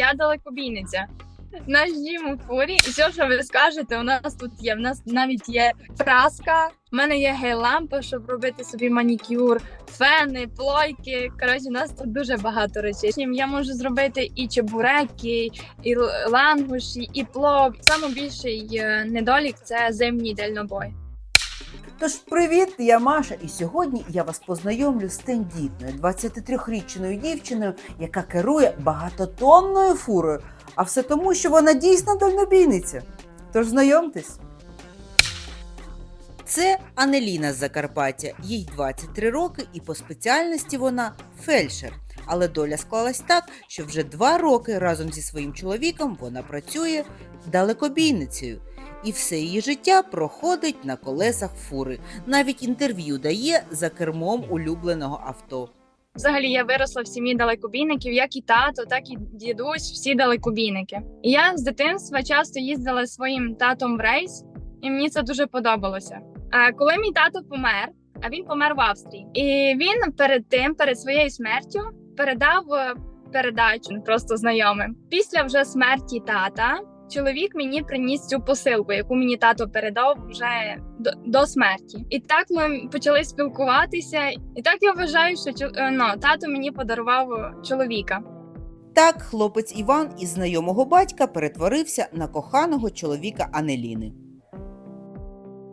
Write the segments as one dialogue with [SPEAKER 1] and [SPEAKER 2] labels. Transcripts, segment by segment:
[SPEAKER 1] я далекобійниця. Наш дім у фурі, і все, що ви скажете, у нас тут є. У нас навіть є праска, в мене є гель-лампа, щоб робити собі манікюр, фени, плойки. Коротше, у нас тут дуже багато речей. Я можу зробити і чебуреки, і лангуші, і плов. Найбільший е, недолік це зимній дальнобой.
[SPEAKER 2] Тож, привіт, я Маша, і сьогодні я вас познайомлю з тендітною 23-річною дівчиною, яка керує багатотонною фурою. А все тому, що вона дійсно дальнобійниця. Тож знайомтесь. Це Анеліна з Закарпаття. Їй 23 роки, і по спеціальності вона фельдшер. Але доля склалась так, що вже два роки разом зі своїм чоловіком вона працює далекобійницею. І все її життя проходить на колесах фури. Навіть інтерв'ю дає за кермом улюбленого авто.
[SPEAKER 1] Взагалі я виросла в сім'ї далекобійників, як і тато, так і дідусь, всі далекобійники. І я з дитинства часто їздила своїм татом в рейс, і мені це дуже подобалося. А коли мій тато помер, а він помер в Австрії, і він перед тим, перед своєю смертю, передав е, передачу просто знайомим. Після вже смерті тата. Чоловік мені приніс цю посилку, яку мені тато передав вже до, до смерті. І так ми почали спілкуватися. І так я вважаю, що е, ну, тато мені подарував чоловіка.
[SPEAKER 2] Так, хлопець Іван із знайомого батька перетворився на коханого чоловіка Анеліни.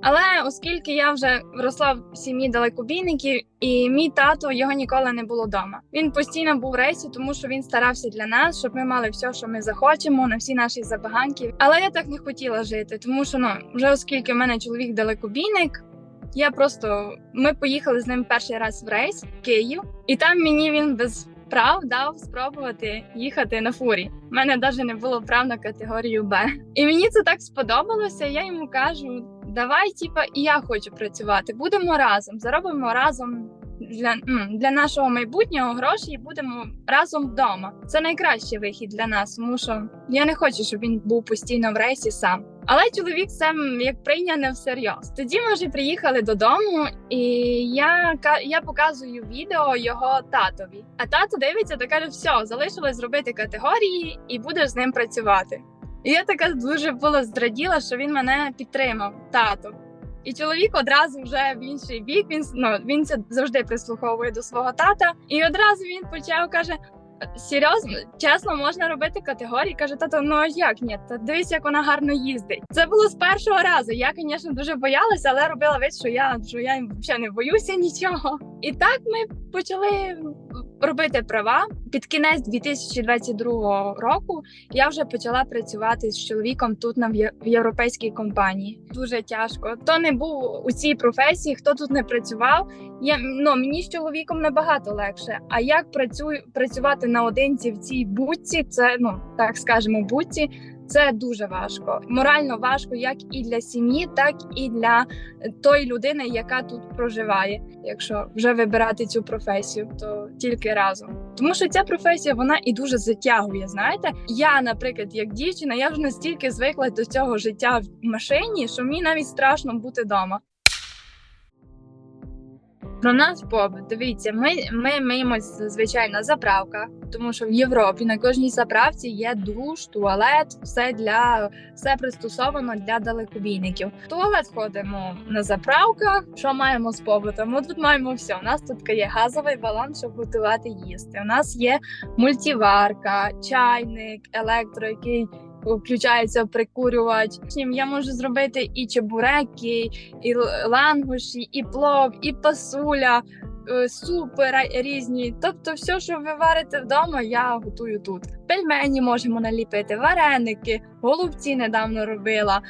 [SPEAKER 1] Але оскільки я вже росла в сім'ї далекобійників, і мій тато його ніколи не було вдома. Він постійно був в рейсі, тому що він старався для нас, щоб ми мали все, що ми захочемо, на всі наші забаганки. Але я так не хотіла жити, тому що ну вже оскільки в мене чоловік далекобійник. Я просто ми поїхали з ним перший раз в рейс в Київ, і там мені він без прав дав спробувати їхати на фурі. У мене навіть не було прав на категорію Б. І мені це так сподобалося. Я йому кажу: давай, типа, і я хочу працювати. Будемо разом, заробимо разом для, для нашого майбутнього гроші і будемо разом вдома. Це найкращий вихід для нас, тому що я не хочу, щоб він був постійно в рейсі сам. Але чоловік це як прийняв всерйоз. Тоді ми вже приїхали додому, і я я показую відео його татові. А тато дивиться та каже: все, залишилось зробити категорії, і будеш з ним працювати. І я така дуже була зраділа, що він мене підтримав, тато. І чоловік одразу вже в інший бік. Він ну, він це завжди прислуховує до свого тата. І одразу він почав каже: серйозно, чесно, можна робити категорії. Каже, тато, ну а як ні? Та дивись, як вона гарно їздить. Це було з першого разу. Я, звісно, дуже боялася, але робила вид, що я що я взагалі не боюся нічого. І так ми почали робити права. Під кінець 2022 року я вже почала працювати з чоловіком тут на в європейській компанії. Дуже тяжко. Хто не був у цій професії, хто тут не працював, я ну мені з чоловіком набагато легше. А як працюю працювати наодинці в цій будці, це ну так скажемо, будці. Це дуже важко, морально важко, як і для сім'ї, так і для тої людини, яка тут проживає. Якщо вже вибирати цю професію, то тільки разом. Тому що ця професія вона і дуже затягує. Знаєте, я, наприклад, як дівчина, я вже настільки звикла до цього життя в машині, що мені навіть страшно бути вдома. Про наш побут. Дивіться, ми, ми миємось зазвичай на тому що в Європі на кожній заправці є душ, туалет, все для все пристосовано для далекобійників. В туалет ходимо на заправках. Що маємо з побутом? Ми тут маємо все. У нас тут є газовий балон, щоб готувати їсти. У нас є мультиварка, чайник, електро, який включається прикурювач. Я можу зробити і чебуреки, і лангуші, і плов, і пасуля, е, супи різні. Тобто, все, що ви варите вдома, я готую тут. Пельмені можемо наліпити, вареники, голубці недавно робила.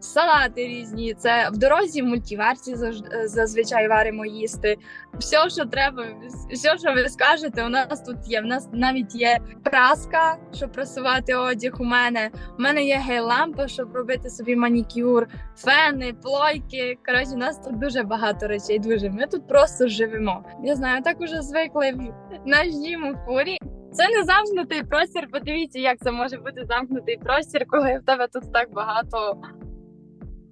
[SPEAKER 1] Салати різні, це в дорозі в мультиварці заж- зазвичай варимо їсти. Все, що треба, все, що ви скажете, у нас тут є. У нас навіть є праска, щоб прасувати одяг. У мене у мене є гель-лампа, щоб робити собі манікюр, фени, плойки. Коротше, у нас тут дуже багато речей. Дуже ми тут просто живемо. Я знаю, так уже звикли в наш дім у фурі. Це не замкнутий простір. Подивіться, як це може бути замкнутий простір, коли в тебе тут так багато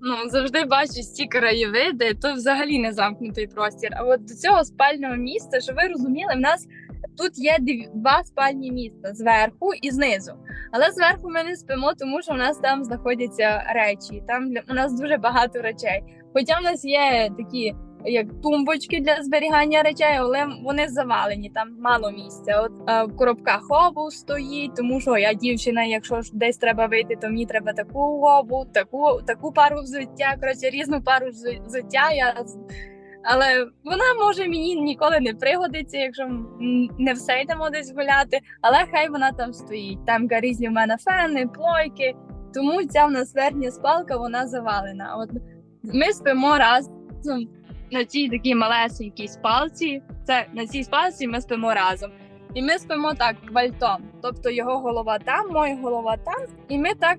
[SPEAKER 1] ну завжди бачу ці краєвиди, то взагалі не замкнутий простір. А от до цього спального місця, що ви розуміли, в нас тут є два спальні місця зверху і знизу. Але зверху ми не спимо, тому що в нас там знаходяться речі. Там для- у нас дуже багато речей. Хоча в нас є такі. Як тумбочки для зберігання речей, але вони завалені, там мало місця. От е, в коробках обув стоїть, тому що я дівчина, якщо ж десь треба вийти, то мені треба таку обув, таку, таку пару взуття. Коротше, різну пару взуття. Я але вона може мені ніколи не пригодиться, якщо не все йдемо десь гуляти. Але хай вона там стоїть. Там різні в мене фени, плойки. Тому ця в нас верхня спалка вона завалена. От ми спимо разом на цій такій малесенькій спалці. Це на цій спалці ми спимо разом. І ми спимо так квальтом. Тобто його голова там, моя голова там. І ми так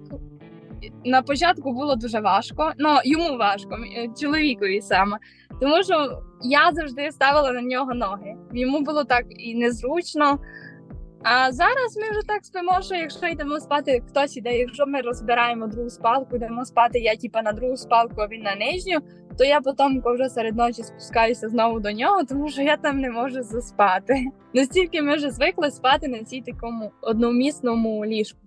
[SPEAKER 1] на початку було дуже важко. Ну йому важко, е, чоловікові саме. Тому що я завжди ставила на нього ноги. Йому було так і незручно. А зараз ми вже так спимо, що якщо йдемо спати, хтось іде, якщо ми розбираємо другу спалку, йдемо спати, я типа на другу спалку, а він на нижню, то я потім вже серед ночі спускаюся знову до нього, тому що я там не можу заспати. Настільки ми вже звикли спати на цій такому одномісному ліжку.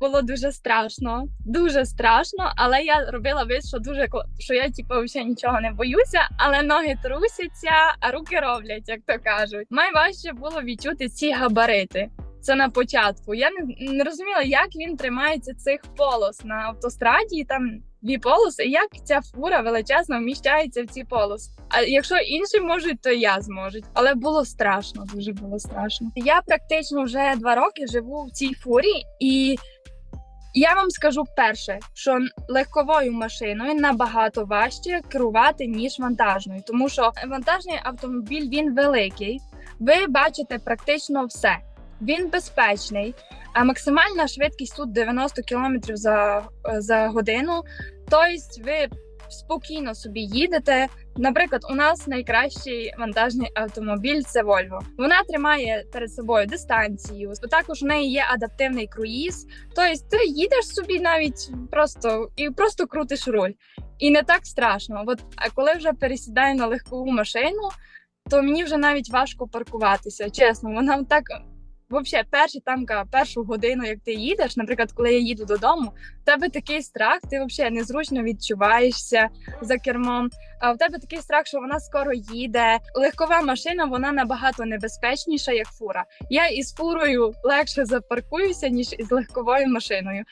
[SPEAKER 1] Було дуже страшно, дуже страшно, але я робила вид, що дуже що я типу, взагалі нічого не боюся, але ноги трусяться, а руки роблять, як то кажуть. Найважче було відчути ці габарити. Це на початку. Я не, не розуміла, як він тримається цих полос на автостраді. і Там дві полоси, як ця фура величезна вміщається в ці полоси. А якщо інші можуть, то я зможу. Але було страшно, дуже було страшно. Я практично вже два роки живу в цій фурі, і я вам скажу перше, що легковою машиною набагато важче керувати ніж вантажною, тому що вантажний автомобіль він великий. Ви бачите практично все. Він безпечний, а максимальна швидкість тут 90 км за, за годину. Тобто ви спокійно собі їдете. Наприклад, у нас найкращий вантажний автомобіль це Volvo. Вона тримає перед собою дистанцію. Також у неї є адаптивний круїз. Тобто ти їдеш собі навіть просто і просто крутиш руль. І не так страшно. От коли вже пересідаю на легкову машину, то мені вже навіть важко паркуватися. Чесно, вона так. Взагалі, перші там ка, першу годину, як ти їдеш, наприклад, коли я їду додому, в тебе такий страх, ти взагалі незручно відчуваєшся за кермом. А в тебе такий страх, що вона скоро їде. Легкова машина вона набагато небезпечніша, як фура. Я із фурою легше запаркуюся, ніж із легковою машиною.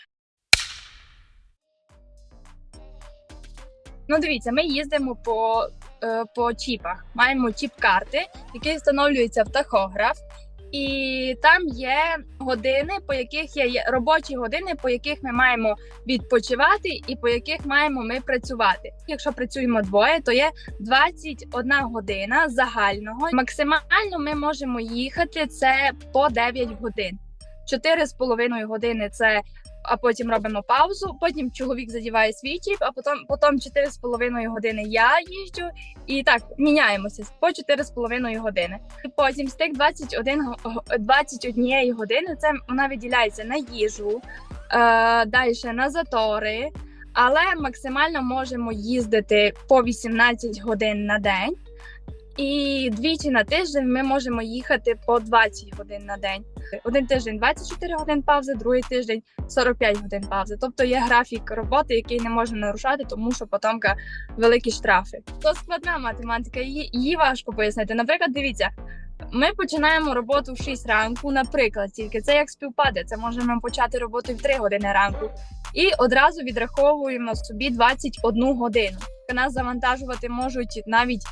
[SPEAKER 1] Ну, дивіться, ми їздимо по, е, по чіпах. Маємо чіп-карти, які встановлюються в тахограф. І там є години, по яких є- робочі години, по яких ми маємо відпочивати, і по яких маємо ми працювати. Якщо працюємо двоє, то є 21 година загального. Максимально ми можемо їхати це по 9 годин. 4,5 години це. А потім робимо паузу. Потім чоловік задіває свій чіп, а потім потім 4,5 години я їжджу, і так міняємося по 4,5 години. Потім з тих 21, го- го- 21 години це вона виділяється на їжу, е, далі на затори, але максимально можемо їздити по 18 годин на день. І двічі на тиждень ми можемо їхати по 20 годин на день. Один тиждень 24 годин паузи, другий тиждень 45 годин паузи. Тобто є графік роботи, який не можна нарушати, тому що потомка великі штрафи. То складна математика, її, її важко пояснити. Наприклад, дивіться, ми починаємо роботу в 6 ранку, наприклад, тільки це як співпаде. Це можемо почати роботу в 3 години ранку, і одразу відраховуємо собі 21 годину. Нас завантажувати можуть навіть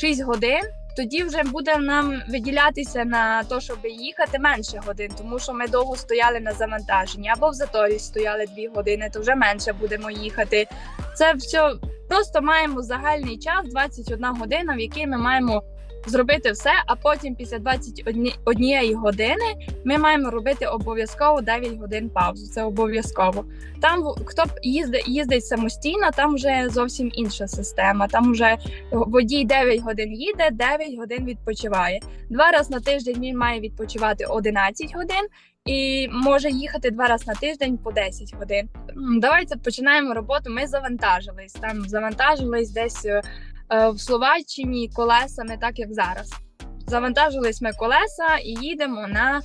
[SPEAKER 1] 6 годин. Тоді вже буде нам виділятися на те, щоб їхати менше годин, тому що ми довго стояли на завантаженні або в заторі стояли 2 години, то вже менше будемо їхати. Це все просто маємо загальний час 21 година, в який ми маємо зробити все. А потім, після 21 години, ми маємо робити обов'язково 9 годин паузу. Це обов'язково. Там хто їздить, їздить самостійно, там вже зовсім інша система. Там вже водій 9 годин їде, 9 годин відпочиває. Два рази на тиждень він має відпочивати 11 годин. і може їхати два рази на тиждень по 10 годин. Давайте починаємо роботу. Ми завантажились. Там завантажились десь е, в Словаччині колесами, так як зараз. Завантажились ми колеса і їдемо на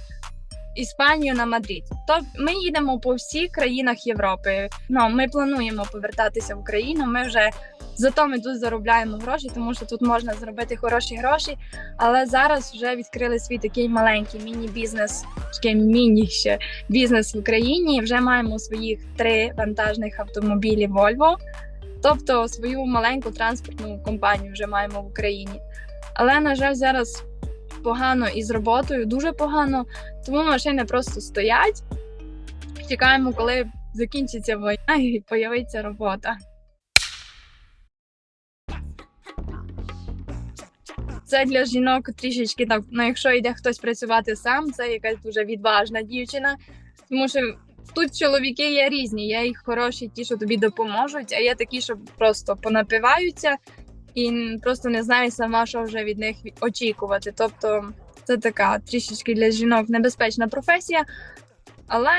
[SPEAKER 1] Іспанію на Мадрид. То ми їдемо по всіх країнах Європи. Ну ми плануємо повертатися в Україну. Ми вже зато ми тут заробляємо гроші, тому що тут можна зробити хороші гроші. Але зараз вже відкрили свій такий маленький міні-бізнес, такий міні ще бізнес в Україні. Вже маємо своїх три вантажних автомобілі Volvo, тобто свою маленьку транспортну компанію вже маємо в Україні. Але на жаль, зараз погано із роботою, дуже погано. Тому машини просто стоять. Чекаємо, коли закінчиться війна і появиться робота. Це для жінок трішечки так. Ну, якщо йде хтось працювати сам, це якась дуже відважна дівчина. Тому що тут чоловіки є різні. Є і хороші, ті, що тобі допоможуть, а є такі, що просто понапиваються і просто не знаю сама, що вже від них очікувати. Тобто це така трішечки для жінок небезпечна професія, але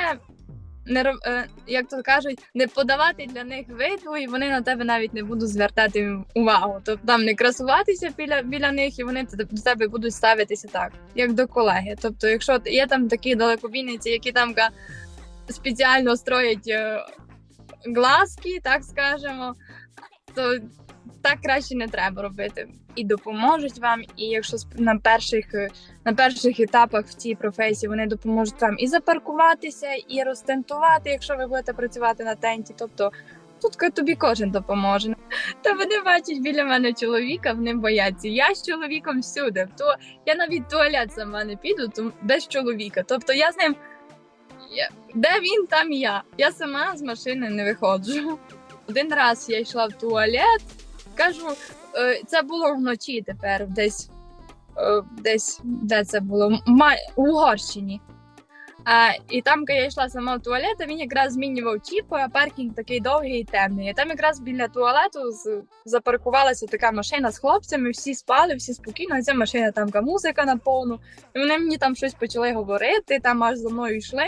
[SPEAKER 1] не е, як то кажуть, не подавати для них виду, і вони на тебе навіть не будуть звертати увагу. Тобто там не красуватися біля, біля них, і вони до тебе будуть ставитися так, як до колеги. Тобто, якщо є там такі далекобійниці, які там спеціально строять е, глазки, так скажемо, то так краще не треба робити. І допоможуть вам. І якщо на перших е, на перших етапах в цій професії вони допоможуть вам і запаркуватися, і розтентувати, якщо ви будете працювати на тенті. Тобто тут тобі кожен допоможе. Та вони бачать біля мене чоловіка, вони бояться. Я з чоловіком всюди. То я навіть туалет сама не піду, то без чоловіка. Тобто я з ним. Я, де він, там я. Я сама з машини не виходжу. Один раз я йшла в туалет, кажу, е, це було вночі тепер, десь, е, десь де це було? У Угорщині. А, і там, коли я йшла сама в туалет, він якраз змінював чіпи, а паркінг такий довгий і темний. І там якраз біля туалету запаркувалася така машина з хлопцями, всі спали, всі спокійно. Ця машина там ка музика на повну. І вони мені там щось почали говорити, там аж за мною йшли.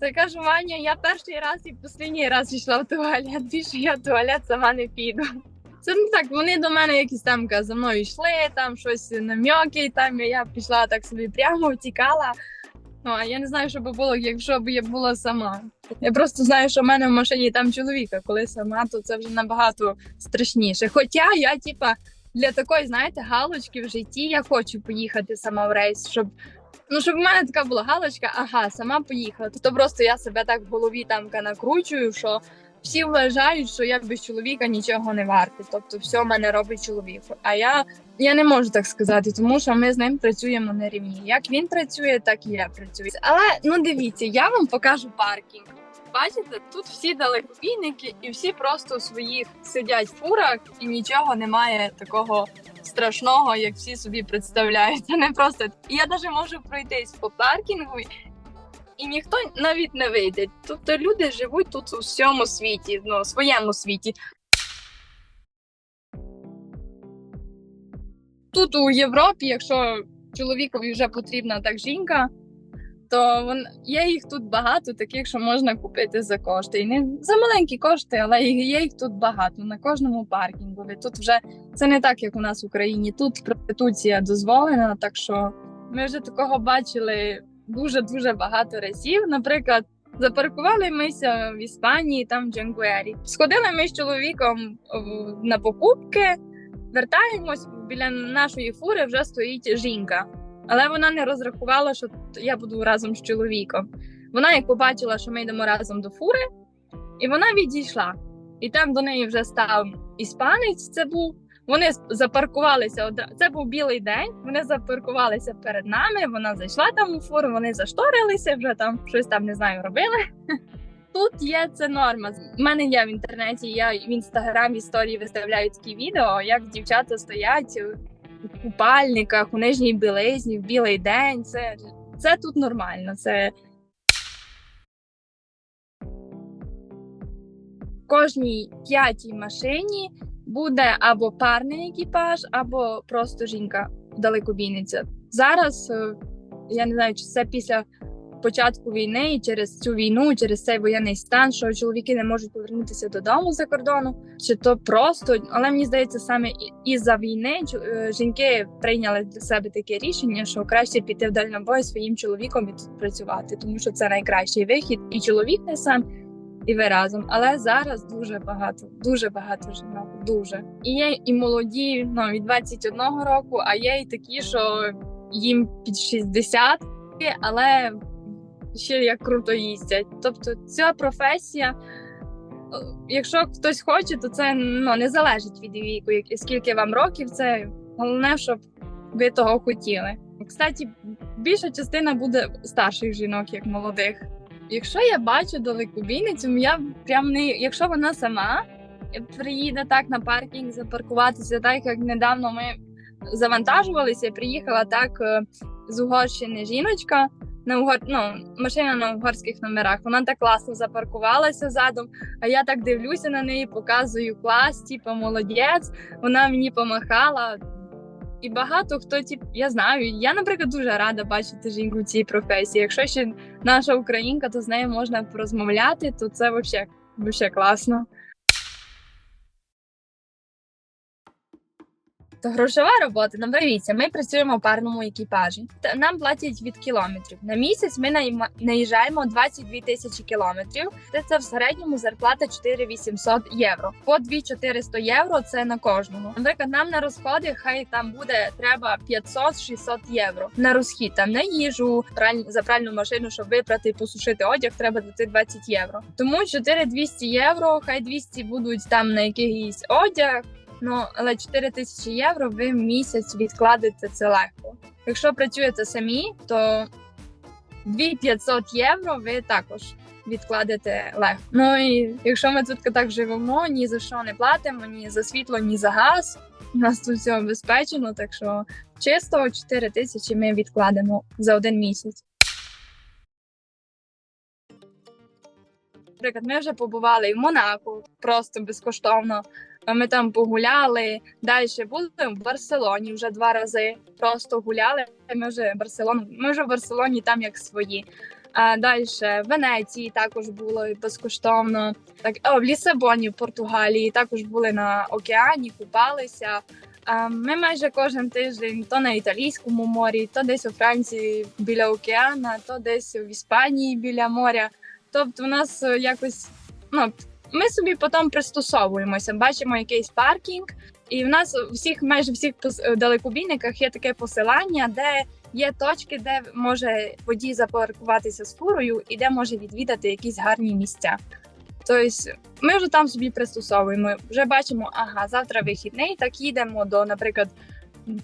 [SPEAKER 1] Я кажу, Ваня, я перший раз і останній раз йшла в туалет. Більше я в туалет сама не піду. Це не так. Вони до мене якісь там за мною йшли, там щось намьоки, там я пішла так собі прямо, втікала. Ну, а я не знаю, що би було, якщо б я була сама. Я просто знаю, що в мене в машині там чоловіка, коли сама, то це вже набагато страшніше. Хоча я, типа, для такої, знаєте, галочки в житті я хочу поїхати сама в рейс, щоб. Ну, щоб в мене така була галочка, ага, сама поїхала. То просто я себе так в голові там накручую, що всі вважають, що я без чоловіка нічого не варта. Тобто, все в мене робить чоловік. А я, я не можу так сказати, тому що ми з ним працюємо на рівні. Як він працює, так і я працюю. Але ну дивіться, я вам покажу паркінг. Бачите, тут всі далекобійники, і всі просто у своїх сидять в фурах, і нічого немає такого страшного, як всі собі представляють. Не просто. Я навіть можу пройтись по паркінгу, і ніхто навіть не вийде. Тобто люди живуть тут у всьому світі, ну, своєму світі. Тут у Європі, якщо чоловікові вже потрібна так жінка, то вон, є їх тут багато, таких, що можна купити за кошти. І не за маленькі кошти, але є їх тут багато на кожному паркінгу. Тут вже це не так, як у нас в Україні. Тут проституція дозволена, так що ми вже такого бачили дуже дуже багато разів. Наприклад, запаркували мися в Іспанії, там в Джангуері. Сходили ми з чоловіком на покупки, вертаємось біля нашої фури вже стоїть жінка. Але вона не розрахувала, що я буду разом з чоловіком. Вона як побачила, що ми йдемо разом до фури, і вона відійшла. І там до неї вже став іспанець. Це був. Вони запаркувалися Це був білий день. Вони запаркувалися перед нами. Вона зайшла там у фуру, вони зашторилися, вже там щось там не знаю, робили. Тут є це норма. У мене є в інтернеті. Я в інстаграмі історії виставляю такі відео, як дівчата стоять у купальниках, у нижній білизні, в білий день. Це, це тут нормально. Це в кожній п'ятій машині буде або парний екіпаж, або просто жінка далекобійниця. Зараз е, я не знаю, чи це після початку війни і через цю війну, через цей воєнний стан, що чоловіки не можуть повернутися додому за кордону, чи то просто, але мені здається, саме і- із-за війни е, жінки прийняли для себе таке рішення, що краще піти в дальнобой своїм чоловіком і тут працювати, тому що це найкращий вихід, і чоловік не сам. І ви разом, але зараз дуже багато, дуже багато жінок, дуже і є і молоді, ну від 21 року, а є і такі, що їм під 60, але ще як круто їздять. Тобто, ця професія, е, якщо хтось хоче, то це ну не залежить від віку, скільки вам років. Це головне, щоб ви того хотіли. Кстати, більша частина буде старших жінок, як молодих. Якщо я бачу далекобійницю, я прям не якщо вона сама приїде так на паркінг запаркуватися, так як недавно ми завантажувалися, приїхала так е, з Угорщини жіночка на угор... ну, машина на угорських номерах. Вона так класно запаркувалася задом. А я так дивлюся на неї, показую клас, типу, молодець. Вона мені помахала. І багато хто, тип, я знаю. Я, наприклад, дуже рада бачити жінку в цій професії. Якщо ще наша українка, то з нею можна порозмовляти, то це взагалі, класно. То грошова робота, ну дивіться, ми працюємо в парному екіпажі. Та нам платять від кілометрів. На місяць ми наїжджаємо 22 тисячі кілометрів. Це, в середньому зарплата 4800 євро. По 2400 євро це на кожного. Наприклад, нам на розходи хай там буде треба 500-600 євро на розхід. Там на їжу, за пральну машину, щоб випрати і посушити одяг, треба дати 20 євро. Тому 4200 євро, хай 200 будуть там на якийсь одяг. Ну, але 4 тисячі євро ви місяць відкладете це легко. Якщо працюєте самі, то 2500 євро ви також відкладете легко. Ну і якщо ми тут так живемо, ні за що не платимо, ні за світло, ні за газ. У нас тут все обезпечено, так що чисто 4 тисячі ми відкладемо за один місяць. Наприклад, ми вже побували в Монако просто безкоштовно. Ми там погуляли. Далі були в Барселоні вже два рази. Просто гуляли. Ми вже Барселону. Ми вже в Барселоні там як свої. А далі в Венеції також було безкоштовно. Так, о, в Лісабоні, в Португалії також були на океані, купалися. А Ми майже кожен тиждень то на італійському морі, то десь у Франції біля океана, то десь в Іспанії біля моря. Тобто, у нас якось ну ми собі потім пристосовуємося, бачимо якийсь паркінг, і в нас всіх, майже всіх е, далекобійниках є таке посилання, де є точки, де може водій запаркуватися з фурою і де може відвідати якісь гарні місця. Тобто ми вже там собі пристосовуємо. Вже бачимо, ага, завтра вихідний, так їдемо до, наприклад,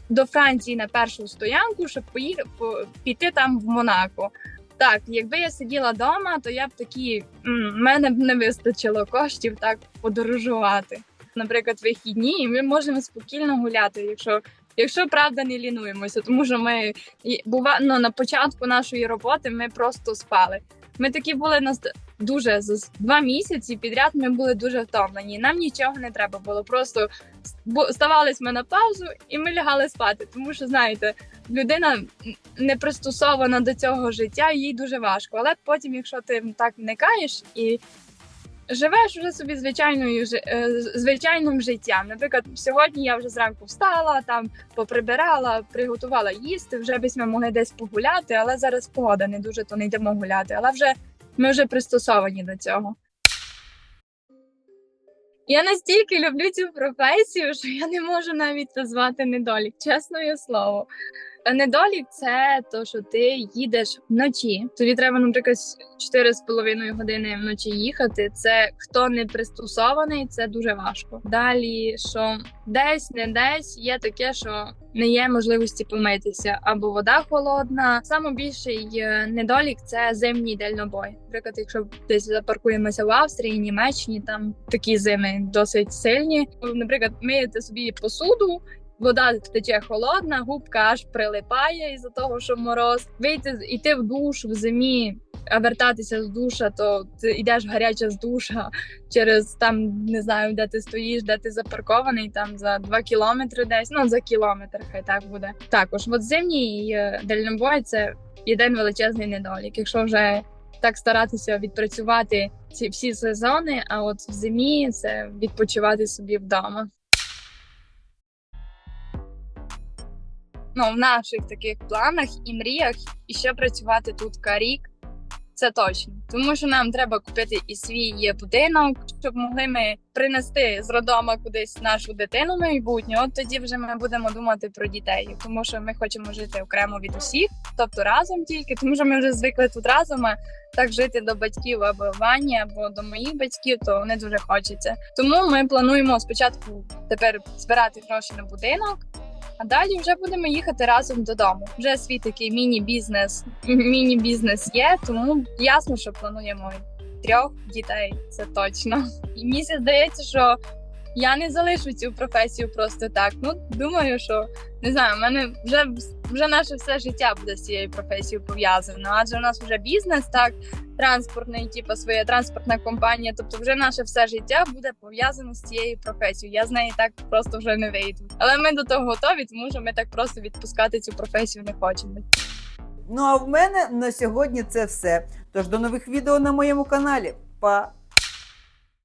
[SPEAKER 1] до Франції на першу стоянку, щоб поїхати піти там в Монако. Так, якби я сиділа вдома, то я б такі м, мене б не вистачило коштів так подорожувати. Наприклад, вихідні, і ми можемо спокійно гуляти, якщо, якщо правда не лінуємося, тому що ми бува, ну, на початку нашої роботи ми просто спали. Ми такі були нас дуже за два місяці підряд. Ми були дуже втомлені. Нам нічого не треба було. Просто ставались ми на паузу і ми лягали спати. Тому що знаєте, людина не пристосована до цього життя, їй дуже важко. Але потім, якщо ти так вникаєш і живеш вже собі звичайною е, звичайним життям. Наприклад, сьогодні я вже зранку встала, там поприбирала, приготувала їсти. Вже бись ми могли десь погуляти, але зараз погода не дуже, то не йдемо гуляти. Але вже ми вже пристосовані до цього. Я настільки люблю цю професію, що я не можу навіть назвати недолік, чесне слово. Недолік це то, що ти їдеш вночі. Тобі треба, наприклад, 4,5 години вночі їхати. Це хто не пристосований, це дуже важко. Далі, що десь, не десь є таке, що не є можливості помитися, або вода холодна. Саме більший е, недолік це зимній дальнобой. Наприклад, якщо десь запаркуємося в Австрії, Німеччині, там такі зими досить сильні. Наприклад, миєте собі посуду. Вода тече холодна, губка аж прилипає із-за того, що мороз. Вийти йти в душ в зимі а вертатися з душа, то ти йдеш гаряча з душа через там не знаю, де ти стоїш, де ти запаркований, там за два кілометри десь, ну за кілометр, хай так буде. Також от зимній е, дальнобой це єдин величезний недолік. Якщо вже так старатися відпрацювати ці всі сезони, а от в зимі це відпочивати собі вдома. Ну, в наших таких планах і мріях і ще працювати тут рік. Це точно, тому що нам треба купити і свій будинок, щоб могли ми принести з родома кудись нашу дитину майбутню. От тоді вже ми будемо думати про дітей, тому що ми хочемо жити окремо від усіх, тобто разом тільки, тому що ми вже звикли тут разом. А так жити до батьків або Вані, або до моїх батьків, то не дуже хочеться. Тому ми плануємо спочатку тепер збирати гроші на будинок. А далі вже будемо їхати разом додому. Вже свій такий міні-бізнес, міні-бізнес є, тому ясно, що плануємо трьох дітей. Це точно. І мені здається, що я не залишу цю професію просто так. Ну думаю, що не знаю, в мене вже вже наше все життя буде з цією професією пов'язано. Адже у нас вже бізнес, так транспортний, типу своя транспортна компанія. Тобто, вже наше все життя буде пов'язано з цією професією. Я з неї так просто вже не вийду. Але ми до того готові, тому що ми так просто відпускати цю професію не хочемо.
[SPEAKER 2] Ну а в мене на сьогодні це все. Тож до нових відео на моєму каналі. Па!